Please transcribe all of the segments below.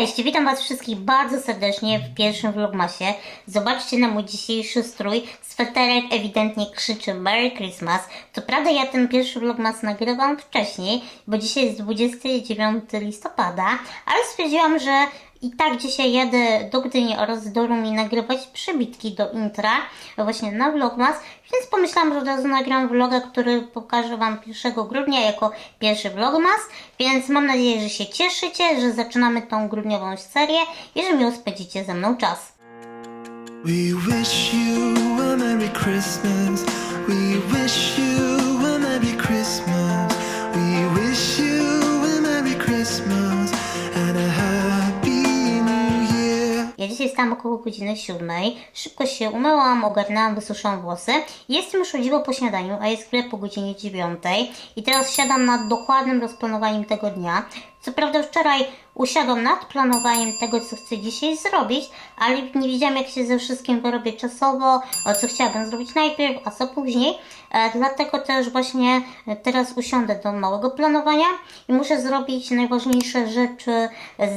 Cześć, witam Was wszystkich bardzo serdecznie w pierwszym vlogmasie. Zobaczcie na mój dzisiejszy strój. Sweterek ewidentnie krzyczy Merry Christmas. Co prawda ja ten pierwszy vlogmas nagrywam wcześniej, bo dzisiaj jest 29 listopada, ale stwierdziłam, że i tak dzisiaj jadę do Gdyni oraz do Rumi nagrywać przebitki do intra, właśnie na vlogmas, więc pomyślałam, że od razu nagram vloga, który pokażę Wam 1 grudnia jako pierwszy vlogmas, więc mam nadzieję, że się cieszycie, że zaczynamy tą grudniową serię i że miło spędzicie ze mną czas. We wish you a Merry Christmas. We wish you a Merry Christmas. Dzisiaj wstałam około godziny siódmej, szybko się umyłam, ogarnęłam, wysuszałam włosy. Jestem już o po śniadaniu, a jest chwilę po godzinie dziewiątej i teraz siadam nad dokładnym rozplanowaniem tego dnia. Co prawda wczoraj usiadłam nad planowaniem tego, co chcę dzisiaj zrobić, ale nie wiedziałam, jak się ze wszystkim wyrobię czasowo, o co chciałabym zrobić najpierw, a co później. E, dlatego też właśnie teraz usiądę do małego planowania i muszę zrobić najważniejsze rzeczy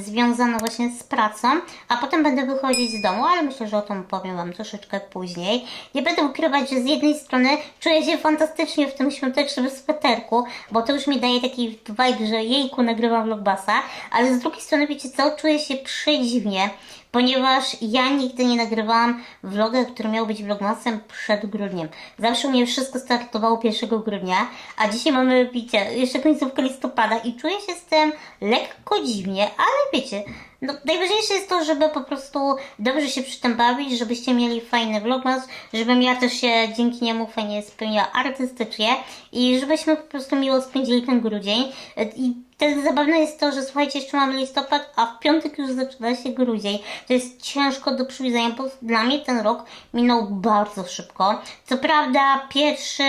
związane właśnie z pracą, a potem będę wychodzić z domu, ale myślę, że o tym powiem Wam troszeczkę później. Nie będę ukrywać, że z jednej strony czuję się fantastycznie w tym świątecznym sweterku, bo to już mi daje taki vibe, że jejku, nagrywam vlogbasa, ale z drugiej strony, wiecie co, czuję się przedziwnie, ponieważ ja nigdy nie nagrywałam vloga, który miał być vlogmasem przed grudniem. Zawsze u mnie wszystko startowało 1 grudnia, a dzisiaj mamy, wiecie, jeszcze końcówkę listopada i czuję się z tym lekko dziwnie, ale wiecie, no, najważniejsze jest to, żeby po prostu dobrze się przy tym bawić, żebyście mieli fajny vlogmas, żebym ja też się dzięki niemu fajnie spełniła artystycznie i żebyśmy po prostu miło spędzili ten grudzień. I też zabawne jest to, że słuchajcie, jeszcze mamy listopad, a w piątek już zaczyna się grudzień. To jest ciężko do przewidzenia, bo dla mnie ten rok minął bardzo szybko. Co prawda pierwszy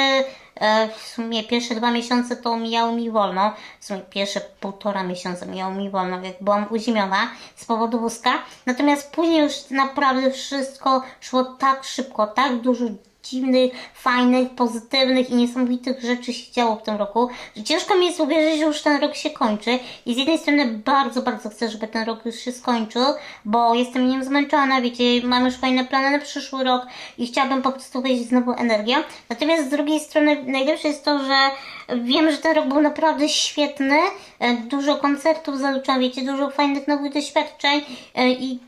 w sumie pierwsze dwa miesiące to mijało mi wolno, w sumie pierwsze półtora miesiąca mijało mi wolno, jak byłam uziemiona z powodu wózka. Natomiast później już naprawdę wszystko szło tak szybko, tak dużo dziwnych, fajnych, pozytywnych i niesamowitych rzeczy się działo w tym roku, że ciężko mi jest uwierzyć, że już ten rok się kończy. I z jednej strony bardzo, bardzo chcę, żeby ten rok już się skończył, bo jestem nim zmęczona, wiecie, mam już fajne plany na przyszły rok i chciałabym po prostu wejść znowu energię. Natomiast z drugiej strony najlepsze jest to, że wiem, że ten rok był naprawdę świetny, e, dużo koncertów zaliczam, wiecie, dużo fajnych nowych doświadczeń e, i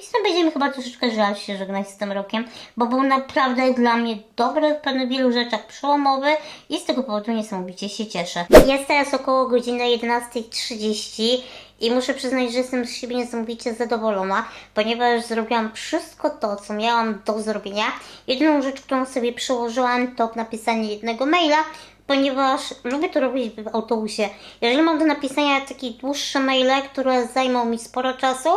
strony będziemy chyba troszeczkę żal się żegnać z tym rokiem, bo był naprawdę dla mnie dobry w pewnych wielu rzeczach przełomowy i z tego powodu niesamowicie się cieszę. Jest teraz około godziny 11.30 i muszę przyznać, że jestem z siebie niesamowicie zadowolona, ponieważ zrobiłam wszystko to, co miałam do zrobienia. Jedyną rzecz, którą sobie przełożyłam, to napisanie jednego maila, ponieważ lubię to robić w autobusie. Jeżeli mam do napisania takie dłuższe maile, które zajmą mi sporo czasu,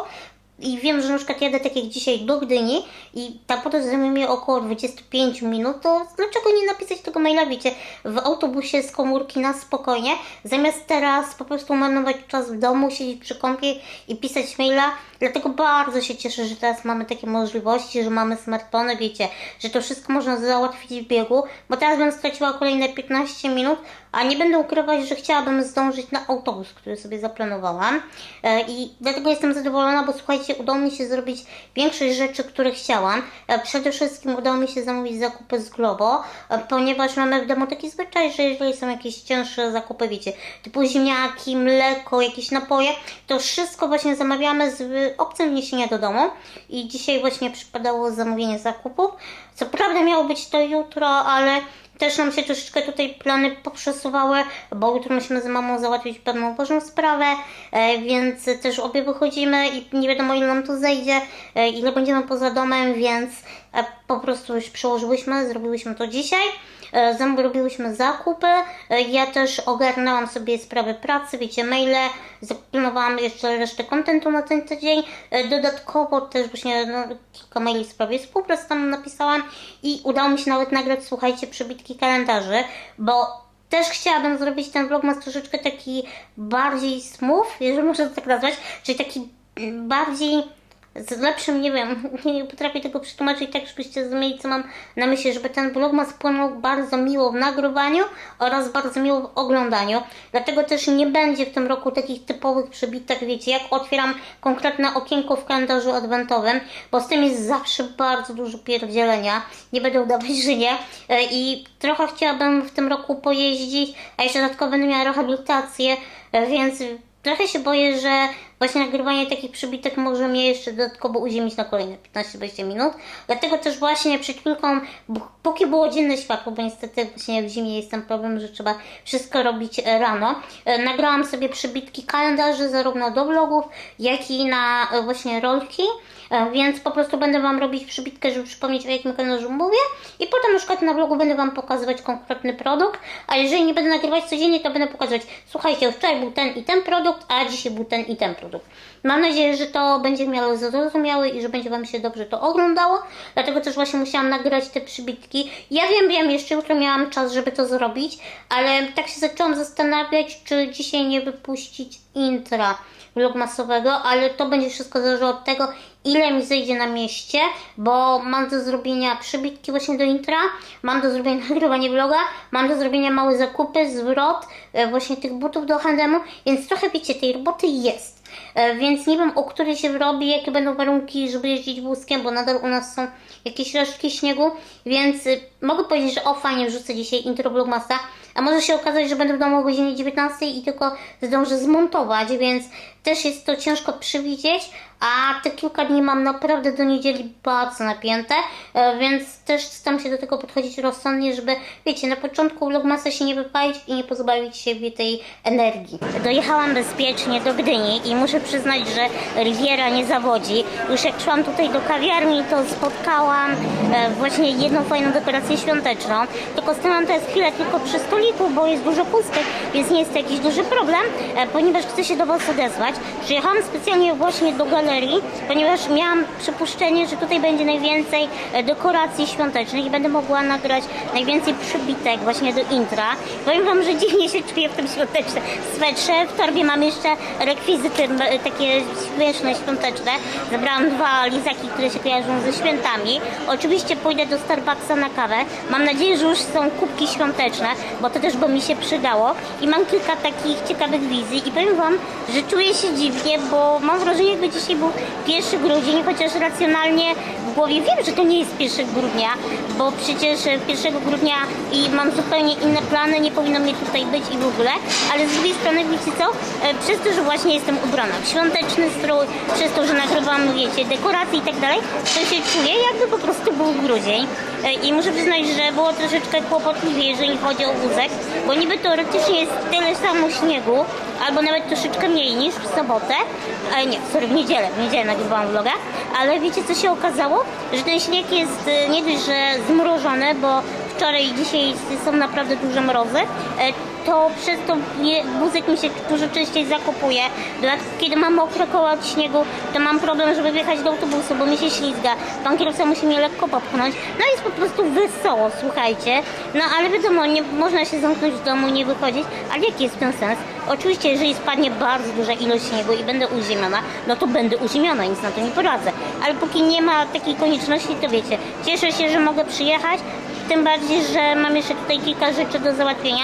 i wiem, że na przykład jadę tak jak dzisiaj do Gdyni i ta podróż zajmuje mi około 25 minut, to dlaczego nie napisać tego maila, wiecie, w autobusie z komórki na spokojnie, zamiast teraz po prostu marnować czas w domu, siedzieć przy kąpie i pisać maila. Dlatego bardzo się cieszę, że teraz mamy takie możliwości, że mamy smartfony, wiecie, że to wszystko można załatwić w biegu, bo teraz bym straciła kolejne 15 minut, a nie będę ukrywać, że chciałabym zdążyć na autobus, który sobie zaplanowałam. E, I dlatego jestem zadowolona, bo słuchajcie, udało mi się zrobić większość rzeczy, które chciałam. E, Przede wszystkim udało mi się zamówić zakupy z Globo, e, ponieważ mamy w domu taki zwyczaj, że jeżeli są jakieś cięższe zakupy, wiecie, typu ziemniaki, mleko, jakieś napoje, to wszystko właśnie zamawiamy z opcją wniesienia do domu. I dzisiaj właśnie przypadało zamówienie zakupów. Co prawda miało być to jutro, ale też nam się troszeczkę tutaj plany poprzesuwały, bo jutro musimy z mamą załatwić pewną ważną sprawę, e, więc też obie wychodzimy i nie wiadomo ile nam to zejdzie, e, ile będziemy poza domem, więc e, po prostu już przełożyłyśmy, zrobiłyśmy to dzisiaj. E, Zrobiłyśmy zakupy, e, ja też ogarnęłam sobie sprawę pracy, wiecie, maile, zaplanowałam jeszcze resztę kontentu na ten tydzień, E, dodatkowo też właśnie no, kilka maili w sprawie współpracy tam napisałam i udało mi się nawet nagrać, słuchajcie, przebitki kalendarzy, bo też chciałabym zrobić ten vlogmas troszeczkę taki bardziej smooth, jeżeli można to tak nazwać, czyli taki bardziej z lepszym, nie wiem, nie potrafię tego przetłumaczyć tak, żebyście zrozumieli, co mam na myśli, żeby ten vlogmas spłynął bardzo miło w nagrywaniu oraz bardzo miło w oglądaniu. Dlatego też nie będzie w tym roku takich typowych przybitek, wiecie, jak otwieram konkretne okienko w kalendarzu adwentowym, bo z tym jest zawsze bardzo dużo pierdzielenia. Nie będę udawać, że nie. E, I trochę chciałabym w tym roku pojeździć, a jeszcze dodatkowo będę miała rehabilitację, e, więc Trochę się boję, że właśnie nagrywanie takich przybitek może mnie jeszcze dodatkowo uziemić na kolejne 15-20 minut. Dlatego też właśnie przed chwilką, póki było dzienne światło, bo niestety właśnie w zimie jest ten problem, że trzeba wszystko robić e, rano, e, nagrałam sobie przybitki kalendarzy zarówno do vlogów, jak i na e, właśnie rolki. E, Więc po prostu będę Wam robić przybitkę, żeby przypomnieć o jakim kalendarzu mówię i potem na przykład na vlogu będę Wam pokazywać konkretny produkt, a jeżeli nie będę nagrywać codziennie, to będę pokazywać słuchajcie, wczoraj był ten i ten produkt, a dzisiaj był ten i ten produkt. Mam nadzieję, że to będzie w miarę zrozumiałe i że będzie Wam się dobrze to oglądało, dlatego też właśnie musiałam nagrać te przybitki. Ja wiem, wiem, jeszcze jutro miałam czas, żeby to zrobić, ale tak się zaczęłam zastanawiać, czy dzisiaj nie wypuścić intra vlogmasowego, ale to będzie wszystko zależało od tego, ile mi zejdzie na mieście, bo mam do zrobienia przybitki właśnie do intra, mam do zrobienia nagrywanie vloga, mam do zrobienia małe zakupy, zwrot e, właśnie tych butów do handemu, więc trochę wiecie, tej roboty jest. E, Więc nie wiem, o której się robi, jakie będą warunki, żeby jeździć wózkiem, bo nadal u nas są jakieś resztki śniegu, więc y, mogę powiedzieć, że o fajnie wrzucę dzisiaj intro vlogmasa, a może się okazać, że będę w domu o godzinie 19 i tylko zdążę zmontować, więc też jest to ciężko przewidzieć, a te kilka dni mam naprawdę do niedzieli bardzo napięte, e, więc też staram się do tego podchodzić rozsądnie, żeby, wiecie, na początku vlogmasa się nie wypalić i nie pozbawić siebie tej energii. Dojechałam bezpiecznie do Gdyni i muszę przyznać, że Riviera nie zawodzi. Już jak szłam tutaj do kawiarni, to spotkałam e, właśnie jedną fajną dekorację świąteczną, tylko stanęłam teraz chwilę tylko przy stoliku, bo jest dużo pustek, więc nie jest to jakiś duży problem, e, ponieważ chcę się do Was odezwać. Przyjechałam specjalnie właśnie do galerii, ponieważ miałam przypuszczenie, że tutaj będzie najwięcej e, dekoracji świątecznych i będę mogła nagrać najwięcej przybitek właśnie do intra. Powiem Wam, że dziwnie się czuję w tym świątecznym swetrze. W torbie mam jeszcze rekwizyty m, takie śmieszne, świąteczne. Zabrałam dwa lizaki, które się kojarzą ze świętami. Oczywiście pójdę do Starbucksa na kawę. Mam nadzieję, że już są kubki świąteczne, bo to też by mi się przydało. I mam kilka takich ciekawych wizji i powiem Wam, że czuję się dziwnie, bo mam wrażenie, jakby dzisiaj był 1 grudzień, chociaż racjonalnie w głowie wiem, że to nie jest 1 grudnia, bo przecież 1 grudnia i mam zupełnie inne plany, nie powinno mnie tutaj być i w ogóle, ale z drugiej strony wiecie co, E, przez to, że właśnie jestem ubrana w świąteczny strój, przez to, że nagrywam, wiecie, dekoracje i tak dalej, to się czuję jakby po prostu był grudzień. E, i muszę przyznać, że było troszeczkę kłopotliwie, jeżeli chodzi o wózek, bo niby teoretycznie jest tyle samo śniegu, albo nawet troszeczkę mniej niż w sobotę, ale nie, sorry, w niedzielę, w niedzielę nagrywałam vloga, ale wiecie co się okazało? Że ten śnieg jest e, nie dość, że zmrożony, bo wczoraj i dzisiaj są naprawdę duże mrozy, e, to przez to wózek mi się dużo częściej. Dodatkowo, kiedy mam mokre koła od śniegu, to mam problem, żeby wjechać do autobusu, bo mi się ślizga. Pan kierowca musi mnie lekko popchnąć. No jest po prostu wesoło, słuchajcie. No ale wiadomo, nie można się zamknąć w domu, nie wychodzić. Ale jaki jest ten sens? Oczywiście, jeżeli spadnie bardzo duża ilość śniegu i będę uziemiona, no to będę uziemiona, nic na to nie poradzę. Ale póki nie ma takiej konieczności, to wiecie, cieszę się, że mogę przyjechać, tym bardziej, że mam jeszcze tutaj kilka rzeczy do załatwienia.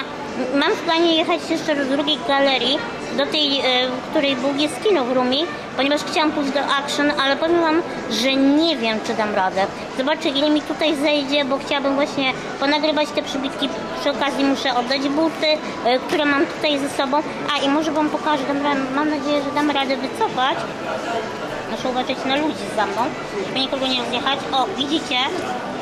Mam w planie jechać jeszcze do drugiej galerii, do tej, w której był jest kino w Rumi, ponieważ chciałam pójść do Action, ale powiem Wam, że nie wiem, czy dam radę. Zobaczę, ile mi tutaj zejdzie, bo chciałabym właśnie ponagrywać te przybitki. Przy okazji muszę oddać buty, e, które mam tutaj ze sobą. A i może Wam pokażę, dam, mam nadzieję, że dam radę wycofać. Muszę uważać na ludzi za mną, żeby nikogo nie rozjechać. O, widzicie?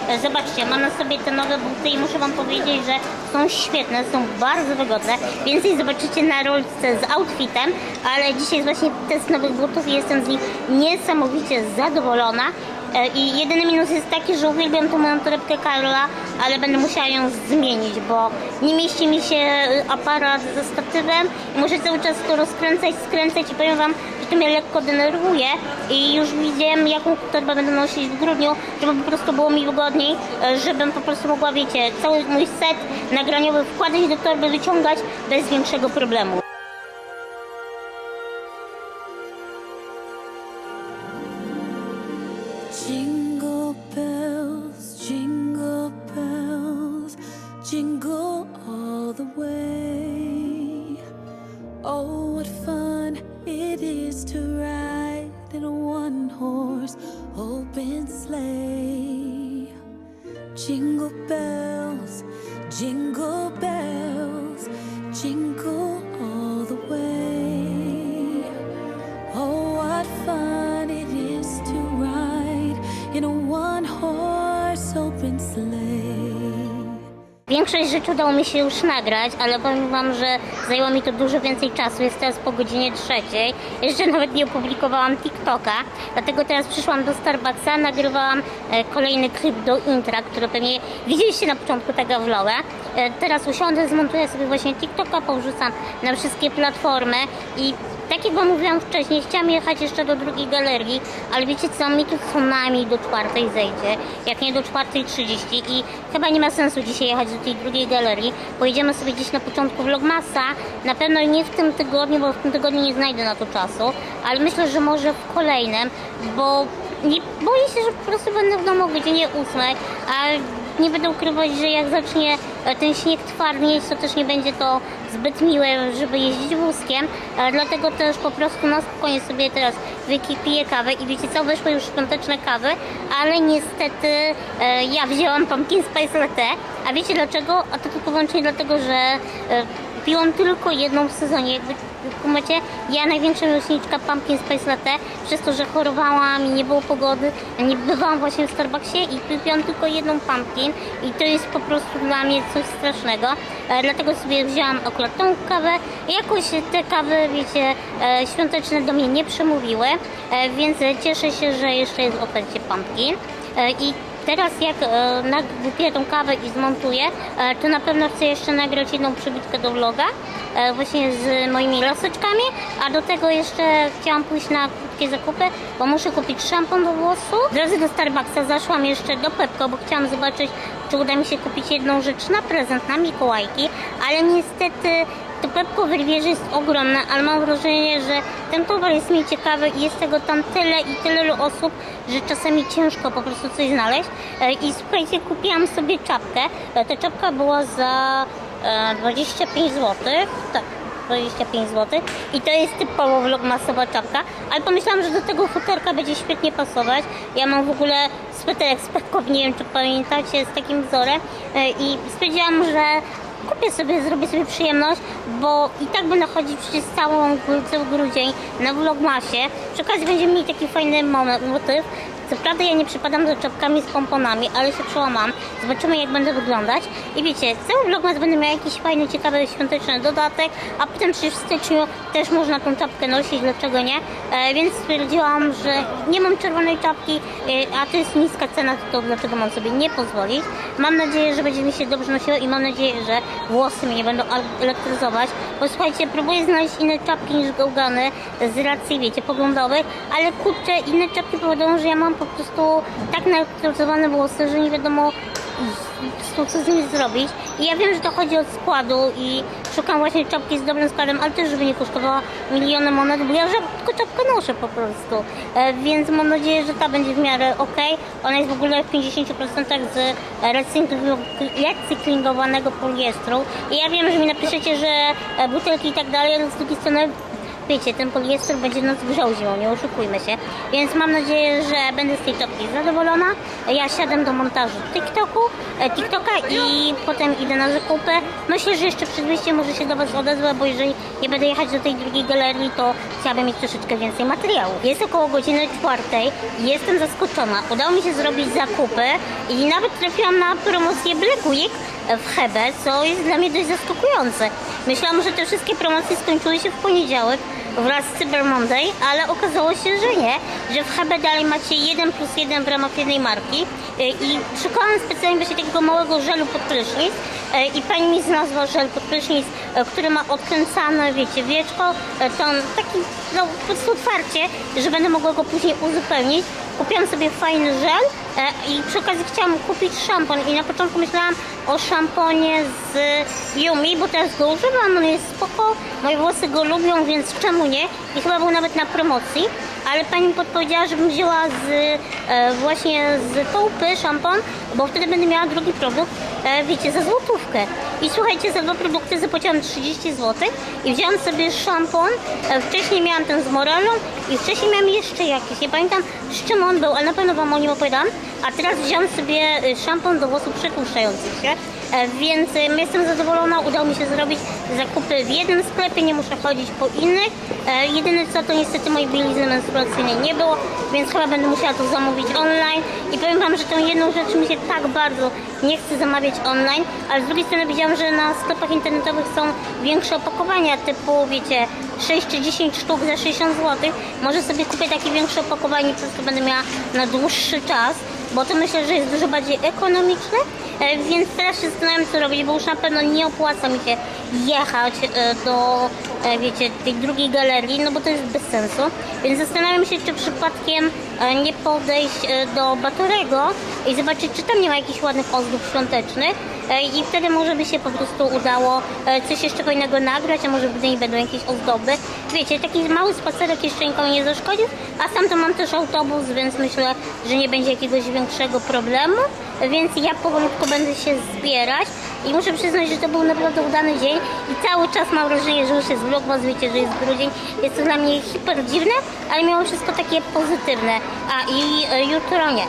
E, Zobaczcie, mam na sobie te nowe buty i muszę Wam powiedzieć, że są świetne, są bardzo wygodne. Więcej zobaczycie na rolce z outfitem, ale dzisiaj jest właśnie test nowych butów i jestem z nich niesamowicie zadowolona. E, I jedyny minus jest taki, że uwielbiam tą moją torebkę Karola, ale będę musiała ją zmienić, bo nie mieści mi się y, aparat ze statywem i muszę cały czas to rozkręcać, skręcać i powiem Wam, to mnie lekko denerwuje i już widziałem, jaką torbę będę nosić w grudniu, żeby po prostu było mi wygodniej, e, żebym po prostu mogła, wiecie, cały mój set nagraniowy wkładać do torby, wyciągać bez większego problemu. Jingle jingle jingle all the way. Oh, what fun it is to ride in a one horse open sleigh. Jingle bells, jingle Większość rzeczy udało mi się już nagrać, ale powiem Wam, że zajęło mi to dużo więcej czasu. Jest teraz po godzinie trzeciej. Jeszcze nawet nie opublikowałam TikToka, dlatego teraz przyszłam do Starbucksa, nagrywałam e, kolejny klip do intra, który pewnie widzieliście na początku tego vloga. E, teraz usiądę, zmontuję sobie właśnie TikToka, powrzucam na wszystkie platformy i tak jak Wam mówiłam wcześniej, chciałam jechać jeszcze do drugiej galerii, ale wiecie co, mi tu co najmniej do czwartej zejdzie, jak nie do czwartej trzydzieści i chyba nie ma sensu dzisiaj jechać do tej drugiej galerii. Pojedziemy sobie gdzieś na początku vlogmasa, na pewno nie w tym tygodniu, bo w tym tygodniu nie znajdę na to czasu, ale myślę, że może w kolejnym, bo nie, boję się, że po prostu będę w domu o godzinie ósmej, a nie będę ukrywać, że jak zacznie e, ten śnieg twardnieć, to też nie będzie to zbyt miłe, żeby jeździć wózkiem. E, Dlatego też po prostu na spokojnie sobie teraz wyki- piję kawę i wiecie co, wyszły już świąteczne kawy, ale niestety e, ja wzięłam pumpkin spice latte. A wiecie dlaczego? A to tylko wyłącznie dlatego, że piłam tylko jedną w sezonie. Jakby kumacie, ja największa miłośniczka pumpkin spice latte, przez to, że chorowałam i nie było pogody, nie bywałam właśnie w Starbucksie i piłam tylko jedną pumpkin i to jest po prostu dla mnie coś strasznego. E, dlatego sobie wzięłam akurat tą kawę. Jakoś te kawy, wiecie, e, świąteczne do mnie nie przemówiły, e, więc cieszę się, że jeszcze jest w ofercie pumpkin. E, I Teraz jak e, wypiję tą kawę i zmontuję, e, to na pewno chcę jeszcze nagrać jedną przybitkę do vloga, e, właśnie z moimi laseczkami, a do tego jeszcze chciałam pójść na krótkie zakupy, bo muszę kupić szampon do włosów. W drodze do Starbucksa zaszłam jeszcze do Pepko, bo chciałam zobaczyć, czy uda mi się kupić jedną rzecz na prezent, na Mikołajki, ale niestety to Pepko w Rivierze jest ogromne, ale mam wrażenie, że ten towar jest mi ciekawy i jest tego tam tyle i tyle osób, że czasami ciężko po prostu coś znaleźć. E, I słuchajcie, kupiłam sobie czapkę. E, Ta czapka była za e, 25 zł. Tak. 25 zł i to jest typowo vlogmasowa czapka, ale pomyślałam, że do tego futerka będzie świetnie pasować. Ja mam w ogóle sweterek z Pepko, nie wiem czy pamiętacie, z takim wzorem e, i stwierdziłam, że kupię sobie, zrobię sobie przyjemność, bo i tak będę chodzić przez całą, cały grudzień na vlogmasie. Przy okazji będziemy mieli taki fajny moment, motyw. Co prawda ja nie przypadam za czapkami z pomponami, ale się przełamam. Zobaczymy jak będę wyglądać. I wiecie, cały vlogmas będę miał jakiś fajny, ciekawy, świąteczny dodatek, a potem przecież w styczniu też można tą czapkę nosić, dlaczego nie? E, więc stwierdziłam, że nie mam czerwonej czapki, e, a to jest niska cena, to dlaczego mam sobie nie pozwolić. Mam nadzieję, że będzie mi się dobrze nosiło i mam nadzieję, że włosy mnie nie będą elektryzować. Bo słuchajcie, próbuję znaleźć inne czapki niż gałgany z racji, wiecie, poglądowych, ale kurczę, inne czapki powodują, że ja mam po prostu tak naelektryzowane włosy, że nie wiadomo co z nimi zrobić. I ja wiem, że to chodzi od składu i szukam właśnie czapki z dobrym składem, ale też żeby nie kosztowała miliony monet, bo ja rzadko czapkę noszę po prostu. E, więc mam nadzieję, że ta będzie w miarę ok. Ona jest w ogóle w 50% z recyklingowanego poliestru. I ja wiem, że mi napiszecie, że e, butelki i tak dalej, ale z drugiej strony wiecie, ten poliester będzie nas grzał zimą, nie oszukujmy się. Więc mam nadzieję, że będę z tej czapki zadowolona. Ja siadam do montażu TikToku, e, TikToka i potem idę na zakupy. Myślę, że jeszcze przed wyjściem może się do Was odezwę, bo jeżeli nie będę jechać do tej drugiej galerii, to chciałabym mieć troszeczkę więcej materiału. Jest około godziny czwartej jestem zaskoczona. Udało mi się zrobić zakupy i nawet trafiłam na promocję Black Week w Hebe, co jest dla mnie dość zaskakujące. Myślałam, że te wszystkie promocje skończyły się w poniedziałek wraz z Cyber Monday, ale okazało się, że nie, że w Hebe dalej macie 1 plus 1 w ramach jednej marki. E, i szukałam specjalnie właśnie takiego małego żelu pod prysznic i pani mi znalazła żel pod prysznic, e, który ma odkręcane, wiecie, wieczko, e, to on taki, no po prostu otwarcie, że będę mogła go później uzupełnić. Kupiłam sobie fajny żel e, i przy okazji chciałam kupić szampon i na początku myślałam o szamponie z Yumi, bo teraz go używam, on jest spoko, moje włosy go lubią, więc czemu nie? I chyba był nawet na promocji, ale pani podpowiedziała, żebym wzięła z, e, właśnie z Tołpy szampon, bo wtedy będę miała drugi produkt, e, wiecie, za złotówkę. I słuchajcie, za dwa produkty zapłaciłam 30 zł i wzięłam sobie szampon. E, wcześniej miałam ten z Morelą i wcześniej miałam jeszcze jakiś, nie pamiętam z czym on był, ale na pewno wam o nim opowiadam. A teraz wziąłam sobie e, szampon do włosów przetłuszczających się. E, Więc e, jestem zadowolona, udało mi się zrobić zakupy w jednym sklepie, nie muszę chodzić po innych. E, Jedyne co to niestety mojej bielizny menstruacyjnej nie było, więc chyba będę musiała to zamówić online. I powiem Wam, że tą jedną rzecz mi się tak bardzo nie chce zamawiać online, ale z drugiej strony widziałam, że na sklepach internetowych są większe opakowania typu, wiecie, 6 czy 10 sztuk za 60 zł. Może sobie kupię takie większe opakowanie, przez to będę miała na dłuższy czas, bo to myślę, że jest dużo bardziej ekonomiczne. E, Więc teraz się zastanawiam co robić, bo już na pewno nie opłaca mi się jechać e, do, e, wiecie, tej drugiej galerii, no bo to jest bez sensu. Więc zastanawiam się, czy przypadkiem nie podejść do Batorego i zobaczyć, czy tam nie ma jakichś ładnych ozdób świątecznych. E, I wtedy może by się po prostu udało e, coś jeszcze fajnego nagrać, a może w Gdyni będą jakieś ozdoby. Wiecie, taki mały spacerek jeszcze nikomu nie zaszkodził, a sam to mam też autobus, więc myślę, że nie będzie jakiegoś większego problemu. Więc ja powolutku będę się zbierać i muszę przyznać, że to był naprawdę udany dzień i cały czas mam wrażenie, że już jest vlogmas, wiecie, że jest grudzień. Jest to dla mnie hiper dziwne, ale mimo wszystko takie pozytywne. A i e, jutro nie,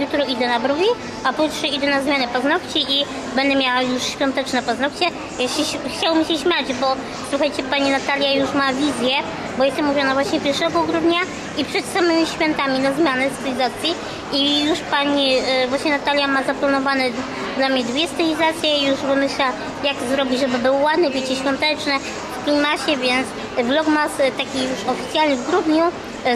jutro idę na brwi, a pojutrze idę na zmianę paznokci i będę miała już świąteczne paznokcie. Jeśli chciał mi się śmiać, bo słuchajcie, pani Natalia już ma wizję, bo jestem mówiona właśnie 1 grudnia i przed samymi świętami na zmianę stylizacji i już pani e, właśnie Natalia ma zaplanowane dla mnie dwie stylizacje i już wymyśla jak zrobić, żeby był ładny, wiecie, świąteczny w klimacie, więc vlogmas e, taki już oficjalny w grudniu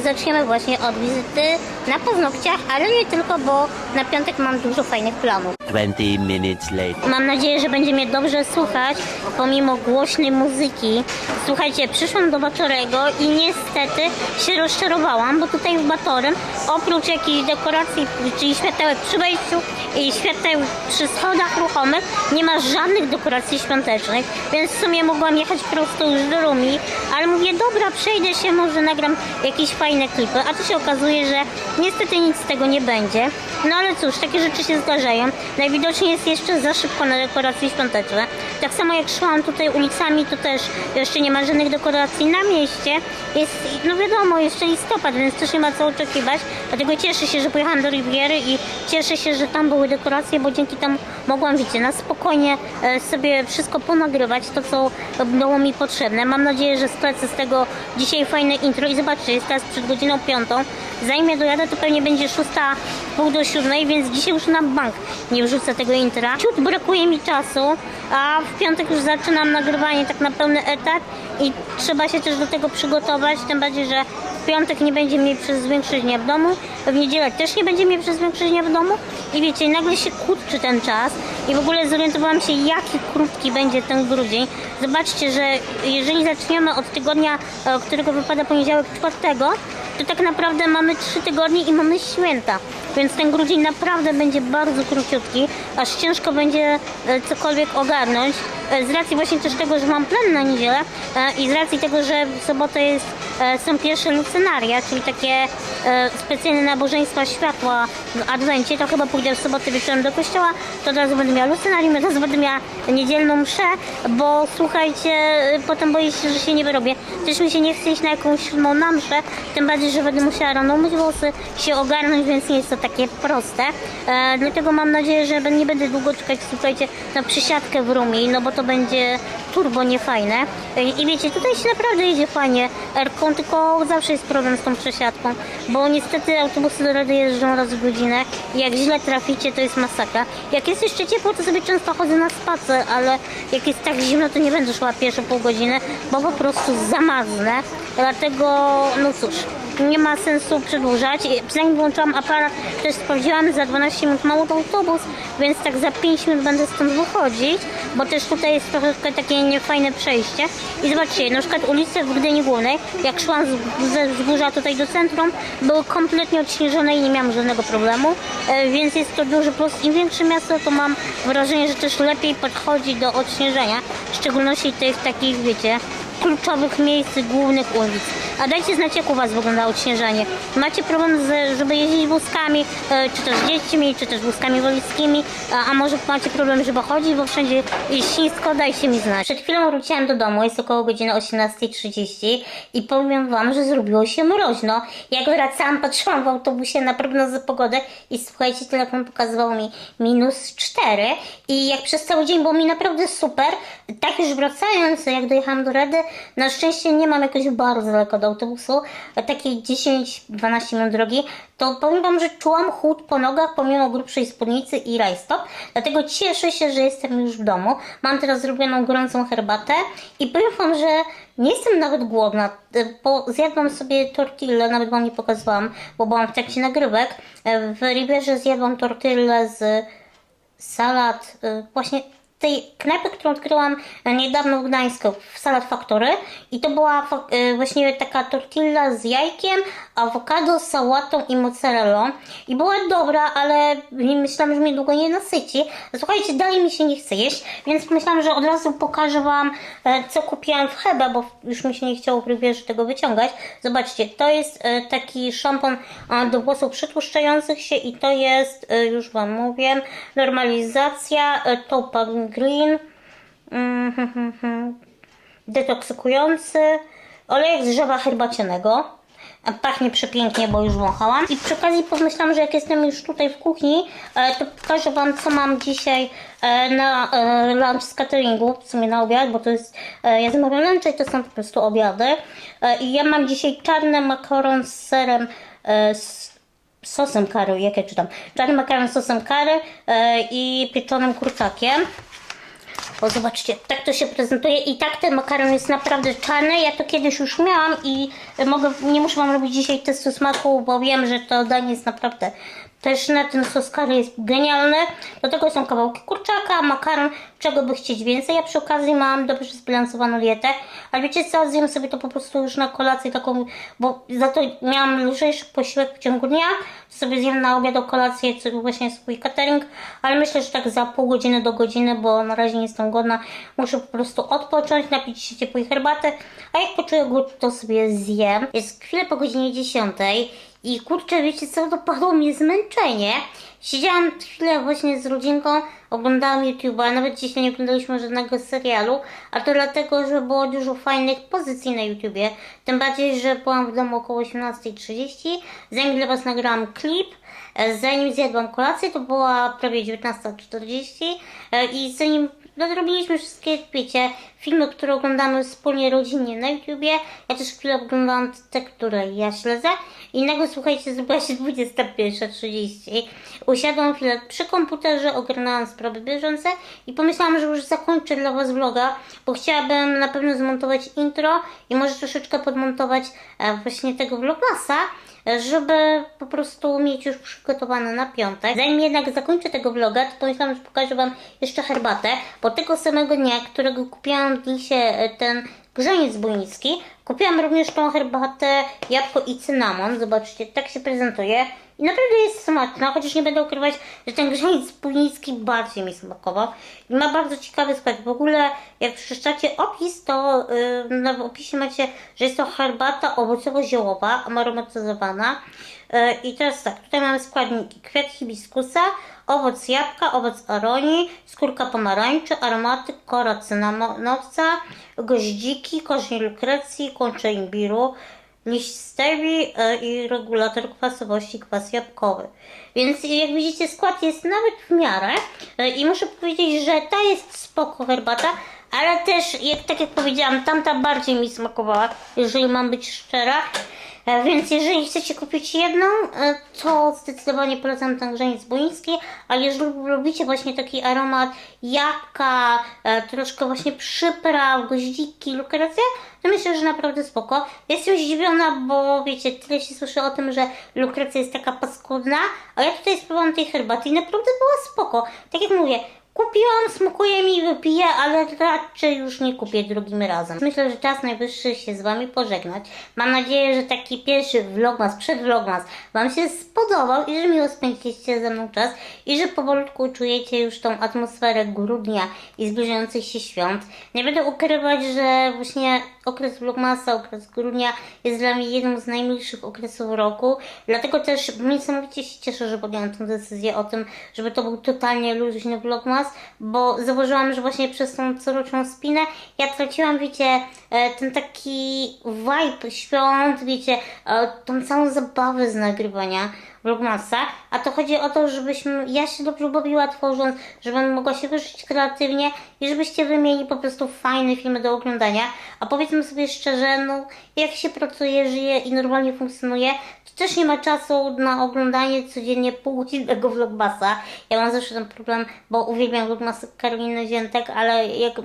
zaczniemy właśnie od wizyty na paznokciach, ale nie tylko, bo na piątek mam dużo fajnych planów. 20 minutes later. Mam nadzieję, że będzie mnie dobrze słuchać, pomimo głośnej muzyki. Słuchajcie, przyszłam do Batorego i niestety się rozczarowałam, bo tutaj w Batorym oprócz jakichś dekoracji, czyli światełek przy wejściu i światełek przy schodach ruchomych, nie ma żadnych dekoracji świątecznych, więc w sumie mogłam jechać prosto już do Rumi, ale mówię, dobra, przejdę się, może nagram fajne klipy, a tu się okazuje, że niestety nic z tego nie będzie. No ale cóż, takie rzeczy się zdarzają. Najwidoczniej jest jeszcze za szybko na dekoracje świąteczne. Tak samo jak szłam tutaj ulicami, to też jeszcze nie ma żadnych dekoracji na mieście. Jest, no wiadomo, jeszcze listopad, więc też nie ma co oczekiwać. Dlatego cieszę się, że pojechałam do Riviery i cieszę się, że tam były dekoracje, bo dzięki temu mogłam, wiecie, na spokojnie e, sobie wszystko ponagrywać, to co było mi potrzebne. Mam nadzieję, że sklecę z tego dzisiaj fajne intro i zobaczcie, jest teraz przed godziną piątą. Zanim ja dojadę, to pewnie będzie szósta, pół do siódmej, więc dzisiaj już na bank nie wrzucę tego intra. Ciut brakuje mi czasu, a w piątek już zaczynam nagrywanie tak na pełny etat i trzeba się też do tego przygotować, tym bardziej, że w piątek nie będzie mnie przez większość dnia w domu, w niedzielę też nie będzie mnie przez większość dnia w domu i wiecie, nagle się kurczy ten czas i w ogóle zorientowałam się, jaki krótki będzie ten grudzień. Zobaczcie, że jeżeli zaczniemy od tygodnia, e, którego wypada poniedziałek 4, znaczy, tak naprawdę mamy 3 tygodnie i mamy święta, więc ten grudzień naprawdę będzie bardzo króciutki, aż ciężko będzie e, cokolwiek ogarnąć. E, z racji właśnie też tego, że mam plan na niedzielę e, i z racji tego, że w sobotę jest, są pierwsze lucenaria, czyli takie specjalne nabożeństwa światła w Adwencie, to chyba pójdę w sobotę wieczorem do kościoła, to teraz będę miała lucenarium, teraz będę miała niedzielną mszę, bo słuchajcie, potem boję się, że się nie wyrobię. Też mi się nie chce iść na jakąś siódmą na mszę, tym bardziej, że będę musiała rano umyć włosy, się ogarnąć, więc nie jest to takie proste. E, dlatego mam nadzieję, że nie będę długo czekać, słuchajcie, na przysiadkę w Rumi, no bo to będzie turbo niefajne. E, I wiecie, tutaj się naprawdę jedzie fajnie Erką, tylko zawsze jest problem z tą przesiadką, bo niestety autobusy do Rady jeżdżą raz w godzinę jak źle traficie, to jest masakra. Jak jest jeszcze ciepło, to sobie często chodzę na spacer, ale jak jest tak zimno, to nie będę szła pierwsze pół godziny, bo po prostu zamaznę. Dlatego, no cóż, nie ma sensu przedłużać. Zanim włączyłam aparat, też sprawdziłam, za 12 minut ma autobus, więc tak za 5 minut będę stąd wychodzić, bo też tutaj jest troszeczkę takie niefajne przejście. I zobaczcie, na przykład ulice w Gdyni Głównej, jak szłam ze wzgórza tutaj do centrum, były kompletnie odśnieżone i nie miałam żadnego problemu, e, więc jest to duży plus. Im większe miasto, to mam wrażenie, że też lepiej podchodzi do odśnieżenia, w szczególności tych takich, wiecie, kluczowych miejsc, głównych ulic. A dajcie znać, jak u Was wygląda odśnieżanie. Macie problem, z, żeby jeździć wózkami, e, czy też dziećmi, czy też wózkami walizkimi, a, może macie problem, żeby chodzić, bo wszędzie jest ślisko, dajcie mi znać. Przed chwilą wróciłam do domu, jest około godziny 18.30 i powiem Wam, że zrobiło się mroźno. Jak wracałam, patrzyłam w autobusie na prognozę pogody i słuchajcie, telefon pokazywał mi minus 4 i jak przez cały dzień było mi naprawdę super, tak już wracając, jak dojechałam do Redy, na szczęście nie mam jakoś bardzo daleko do autobusu, takiej 10-12 minut drogi, to powiem Wam, że czułam chłód po nogach pomimo grubszej spódnicy i rajstop, dlatego cieszę się, że jestem już w domu. Mam teraz zrobioną gorącą herbatę i powiem Wam, że nie jestem nawet głodna, bo zjadłam sobie tortillę, nawet Wam nie pokazywałam, bo byłam w trakcie nagrywek. W Rivierze zjadłam tortillę z salad, y, właśnie tej knajpy, którą odkryłam niedawno w Gdańsku, w Salad Factory. I to była y, właśnie taka tortilla z jajkiem, awokado, sałatą i mozzarellą i była dobra, ale myślałam, że mnie długo nie nasyci. Słuchajcie, dalej mi się nie chce jeść, więc myślałam, że od razu pokażę Wam, e, co kupiłam w Hebe, bo już mi się nie chciało w Rivierze tego wyciągać. Zobaczcie, to jest e, taki szampon e, do włosów przetłuszczających się i to jest, już Wam mówię, normalizacja, e, Topa Green, mm, detoksykujący, olejek z drzewa herbacianego. Pachnie przepięknie, bo już wąchałam. I przy okazji pomyślałam, że jak jestem już tutaj w kuchni, e, to pokażę Wam, co mam dzisiaj e, na e, lunch z cateringu, w sumie na obiad, bo to jest, ja zamawiam lunch i to są po prostu obiady. I ja mam dzisiaj czarny makaron z serem, z sosem curry, jak ja czytam, czarny makaron z sosem curry i pieczonym kurczakiem. O, zobaczcie, tak to się prezentuje i tak ten makaron jest naprawdę czarny. Ja to kiedyś już miałam i mogę, nie muszę Wam robić dzisiaj testu smaku, bo wiem, że to danie jest naprawdę pyszne. Ten sos jest genialny. Do tego są kawałki kurczaka, makaron, czego by chcieć więcej. Ja przy okazji mam dobrze zbilansowaną dietę, ale wiecie co, zjem sobie to po prostu już na kolację taką, bo za to miałam lżejszy posiłek w ciągu dnia. Sobie zjem na obiad o kolację, co właśnie swój catering, ale myślę, że tak za pół godziny do godziny, bo na razie nie jestem głodna. Muszę po prostu odpocząć, napić się ciepłej herbaty, a jak poczuję głód, to sobie zjem. Jest chwilę po godzinie 10 i kurczę, wiecie co, dopadło mnie zmęczenie. Siedziałam chwilę właśnie z rodzinką, oglądałam YouTube'a, nawet dzisiaj nie oglądaliśmy żadnego serialu, a to dlatego, że było dużo fajnych pozycji na YouTubie. Tym bardziej, że byłam w domu około 18.30, zanim dla Was nagrałam klip, e, zanim zjadłam kolację, to była prawie 19.40 e, i zanim Nadrobiliśmy wszystkie, wiecie, filmy, które oglądamy wspólnie rodzinnie na YouTubie. Ja też chwilę oglądałam te, które ja śledzę. I nagle, słuchajcie, zrobiła się 21.30. Usiadłam chwilę przy komputerze, ogarnęłam sprawy bieżące i pomyślałam, że już zakończę dla Was vloga, bo chciałabym na pewno zmontować intro i może troszeczkę podmontować e, właśnie tego vlogmasa żeby po prostu mieć już przygotowane na piątek. Zanim jednak zakończę tego vloga, to pomyślałam, że pokażę Wam jeszcze herbatę, bo tego samego dnia, którego kupiłam w Lisie e, ten grzaniec bujnicki, kupiłam również tą herbatę jabłko i cynamon. Zobaczcie, tak się prezentuje. I naprawdę jest smaczna, chociaż nie będę ukrywać, że ten grzaniec bujnicki bardziej mi smakował. I ma bardzo ciekawy skład. W ogóle, jak przeczytacie opis, to yy, na opisie macie, że jest to herbata owocowo-ziołowa, aromatyzowana. Yy, I teraz tak, tutaj mamy składniki. Kwiat hibiskusa, owoc jabłka, owoc aronii, skórka pomarańczy, aromaty, kora cynamonowca, goździki, korzeń lukrecji, kłącze imbiru, liść stevii e, i regulator kwasowości, kwas jabłkowy. Więc jak widzicie skład jest nawet w miarę e, i muszę powiedzieć, że ta jest spoko herbata, ale też, jak, tak jak powiedziałam, tamta bardziej mi smakowała, jeżeli mam być szczera. E, Więc jeżeli chcecie kupić jedną, e, to zdecydowanie polecam ten grzaniec boiński, ale jeżeli lubicie właśnie taki aromat jabłka, e, troszkę właśnie przypraw, goździki, lukrecję, to myślę, że naprawdę spoko. Jestem zdziwiona, bo wiecie, tyle się słyszy o tym, że lukrecja jest taka paskudna, a ja tutaj spróbowałam tej herbaty i naprawdę była spoko. Tak jak mówię, Kupiłam, smakuje mi, wypiję, ale raczej już nie kupię drugim razem. Myślę, że czas najwyższy się z Wami pożegnać. Mam nadzieję, że taki pierwszy vlogmas, przed vlogmas Wam się spodobał i że miło spędziliście ze mną czas i że powolutku czujecie już tą atmosferę grudnia i zbliżających się świąt. Nie będę ukrywać, że właśnie okres vlogmasa, okres grudnia jest dla mnie jednym z najmilszych okresów roku. Dlatego też niesamowicie się cieszę, że podjęłam tę decyzję o tym, żeby to był totalnie luźny vlogmas, bo zauważyłam, że właśnie przez tą coroczną spinę ja traciłam, wiecie, e, ten taki vibe świąt, wiecie, e, tą całą zabawę z nagrywania vlogmasa, a to chodzi o to, żebyśmy, ja się dobrze bawiła tworząc, żebym mogła się wyżyć kreatywnie i żebyście wy po prostu fajne filmy do oglądania, a powiedzmy sobie szczerze, no jak się pracuje, żyje i normalnie funkcjonuje, też nie ma czasu na oglądanie codziennie półgodzinnego vlogmasa. Ja mam zawsze ten problem, bo uwielbiam vlogmasy Karoliny Ziętek, ale jak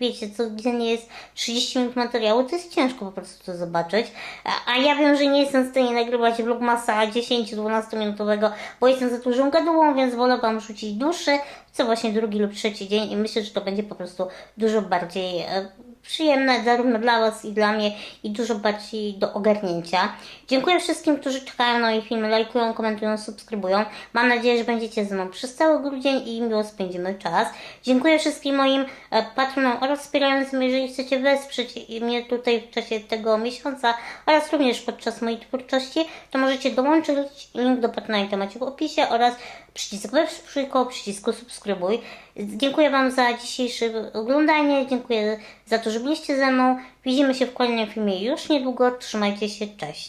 wiecie, codziennie jest 30 minut materiału, to jest ciężko po prostu to zobaczyć. A, a ja wiem, że nie jestem w stanie nagrywać vlogmasa 10-12 minutowego, bo jestem za dużą gadułą, więc wolę Wam rzucić dłuższy, co właśnie drugi lub trzeci dzień i myślę, że to będzie po prostu dużo bardziej e, przyjemne zarówno dla Was i dla mnie i dużo bardziej do ogarnięcia. Dziękuję wszystkim, którzy czekają na moje filmy, lajkują, komentują, subskrybują. Mam nadzieję, że będziecie ze mną przez cały grudzień i miło spędzimy czas. Dziękuję wszystkim moim e, patronom oraz wspierającym, jeżeli chcecie wesprzeć mnie tutaj w czasie tego miesiąca oraz również podczas mojej twórczości, to możecie dołączyć link do Patronite'a macie w opisie oraz przycisk wesprzyj koło przycisku subskrybuj. Dziękuję Wam za dzisiejsze oglądanie, dziękuję za to, że byliście ze mną. Widzimy się w kolejnym filmie już niedługo. Trzymajcie się, cześć.